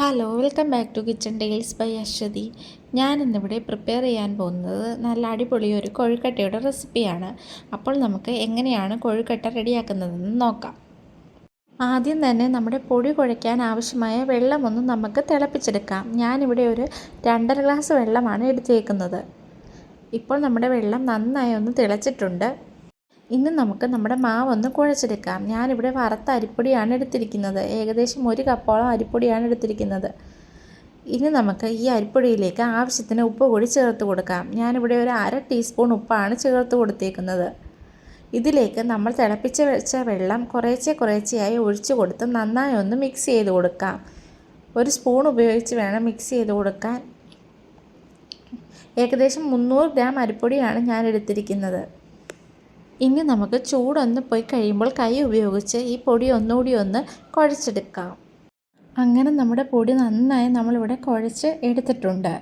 Hello welcome back to kitchen Dales by Aswathy ഞാൻ ഇന്നിവിടെ prepare ചെയ്യാൻ പോകുന്നത് നല്ല അടിപൊളി ഒരു കൊഴുക്കട്ടയുടെ റെസിപ്പിയാണ് അപ്പോൾ നമുക്ക് എങ്ങനെയാണ് കൊഴുക്കട്ട റെഡിയാക്കുന്നതെന്ന് നോക്കാം. ആദ്യം തന്നെ നമ്മുടെ പൊടി കുഴയ്ക്കാൻ ആവശ്യമായ വെള്ളമൊന്നും നമുക്ക് തിളപ്പിച്ചെടുക്കാം. ഞാനിവിടെ ഒരു രണ്ടര ഗ്ലാസ് വെള്ളമാണ് എടുത്തേക്കുന്നത്. ഇപ്പോൾ നമ്മുടെ വെള്ളം നന്നായി ഒന്ന് തിളച്ചിട്ടുണ്ട്. ഇന്ന് നമുക്ക് നമ്മുടെ മാവ് ഒന്ന് കുഴച്ചെടുക്കാം. ഞാനിവിടെ വറുത്ത അരിപ്പൊടിയാണ് എടുത്തിരിക്കുന്നത്. ഏകദേശം ഒരു കപ്പോളം അരിപ്പൊടിയാണ് എടുത്തിരിക്കുന്നത്. ഇനി നമുക്ക് ഈ അരിപ്പൊടിയിലേക്ക് ആവശ്യത്തിന് ഉപ്പ് കൂടി ചേർത്ത് കൊടുക്കാം. ഞാനിവിടെ ഒരു അര ടീസ്പൂൺ ഉപ്പാണ് ചേർത്ത് കൊടുത്തേക്കുന്നത്. ഇതിലേക്ക് നമ്മൾ തിളപ്പിച്ച് വെച്ച വെള്ളം കുറേശ്ശേ കുറേശ്ശേയായി ഒഴിച്ചു കൊടുത്ത് നന്നായി ഒന്ന് മിക്സ് ചെയ്ത് കൊടുക്കാം. ഒരു സ്പൂൺ ഉപയോഗിച്ച് വേണം മിക്സ് ചെയ്ത് കൊടുക്കാൻ. ഏകദേശം മുന്നൂറ് ഗ്രാം അരിപ്പൊടിയാണ് ഞാൻ എടുത്തിരിക്കുന്നത്. ഇനി നമുക്ക് ചൂടൊന്ന് പോയി കഴിയുമ്പോൾ കൈ ഉപയോഗിച്ച് ഈ പൊടി ഒന്നുകൂടി ഒന്ന് കുഴച്ചെടുക്കാം. അങ്ങനെ നമ്മുടെ പൊടി നന്നായി നമ്മളിവിടെ കുഴച്ച് എടുത്തിട്ടുണ്ട്.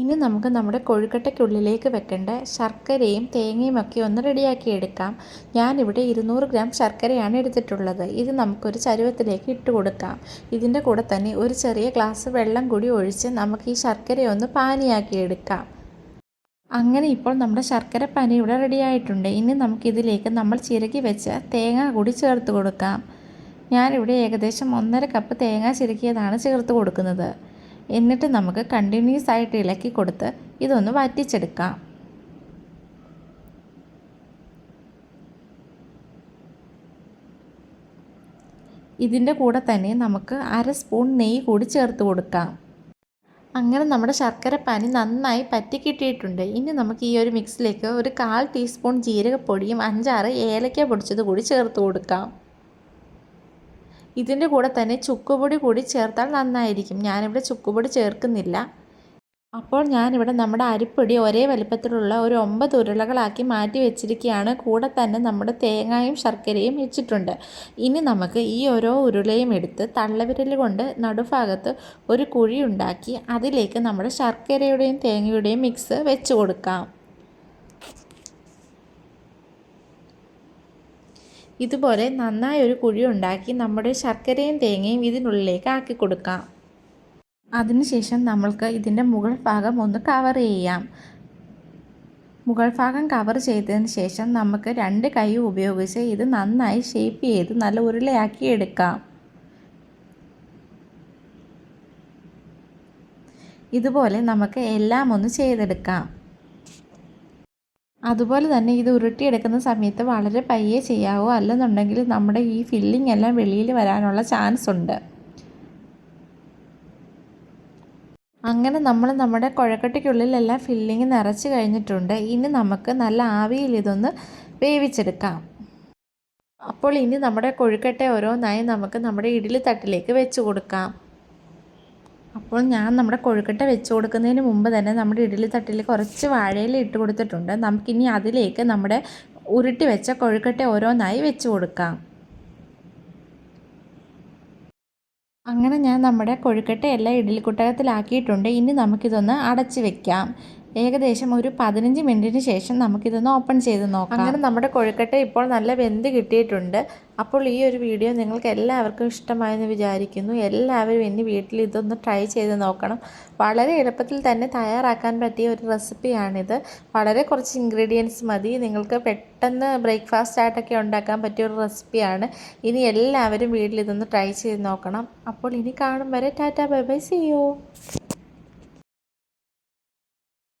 ഇനി നമുക്ക് നമ്മുടെ കൊഴുക്കട്ടയ്ക്കുള്ളിലേക്ക് വെക്കേണ്ട ശർക്കരയും തേങ്ങയും ഒക്കെ ഒന്ന് റെഡിയാക്കി എടുക്കാം. ഞാനിവിടെ ഇരുന്നൂറ് ഗ്രാം ശർക്കരയാണ് എടുത്തിട്ടുള്ളത്. ഇത് നമുക്കൊരു ചരുവത്തിലേക്ക് ഇട്ട് കൊടുക്കാം. ഇതിന്റെ കൂടെ തന്നെ ഒരു ചെറിയ ഗ്ലാസ് വെള്ളം കൂടി ഒഴിച്ച് നമുക്ക് ഈ ശർക്കരയൊന്ന് പാനിയാക്കി എടുക്കാം. അങ്ങനെ ഇപ്പോൾ നമ്മുടെ ശർക്കര പനി ഇവിടെ റെഡി ആയിട്ടുണ്ട്. ഇനി നമുക്കിതിലേക്ക് നമ്മൾ ചിരകി വെച്ച തേങ്ങ കൂടി ചേർത്ത് കൊടുക്കാം. ഞാനിവിടെ ഏകദേശം ഒന്നര കപ്പ് തേങ്ങ ചിരക്കിയതാണ് ചേർത്ത് കൊടുക്കുന്നത്. എന്നിട്ട് നമുക്ക് കണ്ടിന്യൂസ് ആയിട്ട് ഇളക്കി കൊടുത്ത് ഇതൊന്ന് വറ്റിച്ചെടുക്കാം. ഇതിന്റെ കൂടെ തന്നെ നമുക്ക് അര സ്പൂൺ നെയ്യ് കൂടി ചേർത്ത് കൊടുക്കാം. അങ്ങനെ നമ്മുടെ ശർക്കര പാനി നന്നായി പറ്റി കിട്ടിയിട്ടുണ്ട്. ഇനി നമുക്ക് ഈ ഒരു മിക്സിലേക്ക് ഒരു കാൽ ടീസ്പൂൺ ജീരകപ്പൊടിയും അഞ്ചാറ് ഏലക്ക പൊടിച്ചത് കൂടി ചേർത്ത് കൊടുക്കാം. ഇതിന്റെ കൂടെ തന്നെ ചുക്കുപൊടി കൂടി ചേർത്താൽ നന്നായിരിക്കും. ഞാനിവിടെ ചുക്കുപൊടി ചേർക്കുന്നില്ല. അപ്പോൾ ഞാനിവിടെ നമ്മുടെ അരിപ്പൊടി ഒരേ വലുപ്പത്തിലുള്ള ഒരു ഒമ്പത് ഉരുളകളാക്കി മാറ്റി വെച്ചിരിക്കുകയാണ്. കൂടെ തന്നെ നമ്മുടെ തേങ്ങയും ശർക്കരയും വെച്ചിട്ടുണ്ട് ഇനി നമുക്ക് ഈ ഓരോ ഉരുളയും എടുത്ത് തള്ളവിരൽ കൊണ്ട് നടുഭാഗത്ത് ഒരു കുഴി ഉണ്ടാക്കി അതിലേക്ക് നമ്മുടെ ശർക്കരയുടെയും തേങ്ങയുടെയും മിക്സ് വെച്ച് കൊടുക്കാം. ഇതുപോലെ നന്നായി ഒരു കുഴി ഉണ്ടാക്കി നമ്മുടെ ശർക്കരയും തേങ്ങയും ഇതിനുള്ളിലേക്ക് ആക്കി കൊടുക്കാം. അതിനുശേഷം നമ്മൾക്ക് ഇതിന്റെ മുകൾ ഭാഗം ഒന്ന് കവർ ചെയ്യാം. മുകൾ ഭാഗം കവർ ചെയ്തതിന് ശേഷം നമുക്ക് രണ്ട് കൈ ഉപയോഗിച്ച് ഇത് നന്നായി ഷേപ്പ് ചെയ്ത് നല്ല ഉരുളയാക്കി എടുക്കാം. ഇതുപോലെ നമുക്ക് എല്ലാം ഒന്ന് ചെയ്തെടുക്കാം. അതുപോലെ തന്നെ ഇത് ഉരുട്ടിയെടുക്കുന്ന സമയത്ത് വളരെ പയ്യെ ചെയ്യാവോ അല്ലെന്നുണ്ടെങ്കിൽ നമ്മുടെ ഈ ഫില്ലിംഗ് എല്ലാം വെളിയിൽ വരാനുള്ള ചാൻസ് ഉണ്ട്. അങ്ങനെ നമ്മൾ നമ്മുടെ കുഴക്കട്ടയ്ക്കുള്ളിലെല്ലാം ഫില്ലിങ് നിറച്ച് കഴിഞ്ഞിട്ടുണ്ട്. ഇനി നമുക്ക് നല്ല ആവിയിൽ ഇതൊന്ന് വേവിച്ചെടുക്കാം. അപ്പോൾ ഇനി നമ്മുടെ കൊഴുക്കട്ട ഓരോന്നായി നമുക്ക് നമ്മുടെ ഇഡ്ഡലി തട്ടിലേക്ക് വെച്ച് കൊടുക്കാം. അപ്പോൾ ഞാൻ നമ്മുടെ കൊഴുക്കട്ട വെച്ച് കൊടുക്കുന്നതിന് മുമ്പ് തന്നെ നമ്മുടെ ഇഡ്ഡലി തട്ടിൽ കുറച്ച് വാഴയില ഇട്ട് കൊടുത്തിട്ടുണ്ട്. നമുക്കിനി അതിലേക്ക് നമ്മുടെ ഉരുട്ടി വെച്ച കൊഴുക്കട്ട ഓരോന്നായി വെച്ച് കൊടുക്കാം. അങ്ങനെ ഞാൻ നമ്മുടെ കൊഴുക്കട്ട എല്ലാം ഇഡ്ഡലിക്കുട്ടകത്തിലാക്കിയിട്ടുണ്ട് ഇനി നമുക്കിതൊന്ന് അടച്ച് വെക്കാം. ഏകദേശം ഒരു പതിനഞ്ച് മിനിറ്റിന് ശേഷം നമുക്കിതൊന്ന് ഓപ്പൺ ചെയ്ത് നോക്കാം. അങ്ങനെ നമ്മുടെ കൊഴുക്കട്ട ഇപ്പോൾ നല്ല വെന്ത് കിട്ടിയിട്ടുണ്ട്. അപ്പോൾ ഈ ഒരു വീഡിയോ നിങ്ങൾക്ക് എല്ലാവർക്കും ഇഷ്ടമായെന്ന് വിചാരിക്കുന്നു. എല്ലാവരും ഇനി വീട്ടിൽ ഇതൊന്ന് ട്രൈ ചെയ്ത് നോക്കണം. വളരെ എളുപ്പത്തിൽ തന്നെ തയ്യാറാക്കാൻ പറ്റിയ ഒരു റെസിപ്പിയാണിത്. വളരെ കുറച്ച് ഇൻഗ്രീഡിയൻസ് മതി. നിങ്ങൾക്ക് പെട്ടെന്ന് ബ്രേക്ക്ഫാസ്റ്റ് ആയിട്ടൊക്കെ ഉണ്ടാക്കാൻ പറ്റിയ ഒരു റെസിപ്പിയാണ്. ഇനി എല്ലാവരും വീട്ടിൽ ഇതൊന്ന് ട്രൈ ചെയ്ത് നോക്കണം. അപ്പോൾ ഇനി കാണും വരെ. Tata bye bye see you